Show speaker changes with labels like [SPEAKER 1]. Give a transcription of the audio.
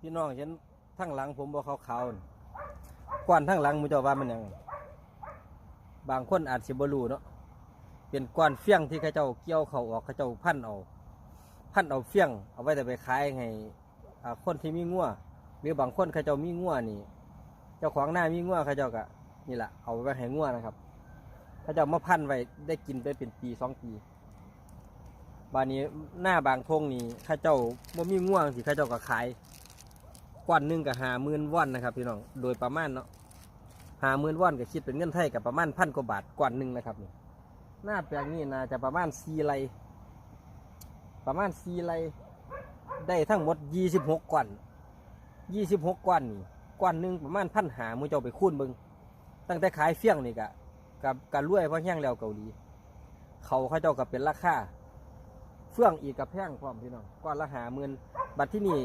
[SPEAKER 1] พี่น้องเห็นทั้งหลังผมบ่ขาวๆก้อนทั้งหลังมุเจ้าว่ามันยังบางคนอาจสิบรูเนาะเป็นก้อนเฟี้ยงที่เขาเจ้าเกี่ยวเขาออกเขาเจ้าพันเอาพันเอาเฟี้ยง เอาไว้แต่ไปขายให้าคนที่มีงัวหรือบางคนเขาเจ้ามีงัวนี่ เจ้าของหน้ามีงัวเขาเจ้าก็นี่แหละเอาไว้ให้งัวนะครับเขาเจ้ามาพันไว้ได้กินไปเป็นปีสองปีบานนี้หน้าบางทงนี่ข้าเจ้าบ่มีง่วงสิข้าเจ้าก็ขาย ก้อนหนึ่งก็หาหมื่นวอนนะครับพี่น้องโดยประมาณเนาะหาหมื่นวอนก็คิดเป็นเงินไทยกับประมาณพันกว่าบาทก้อนหนึ่งนะครับนี่หน้าแปลงนี้น่าจะประมาณสี่ไรประมาณสี่ไรได้ทั้งหมดยี่สิบหกก้อนยี่สิบหกก้อนนี่ก้อนหนึ่งประมาณพันหามือเจ้าไปคูณเบิงตั้งแต่ขายเฟี้ยงนี่กะกับการรวยเพราะแห้งแล้วเกาหลีเขาเขาเจ้ากับเป็นราคาเฟื่องอีกกับแพงพร้อมพี่น้องก้อนละหาหมื่นบัตรที่นี่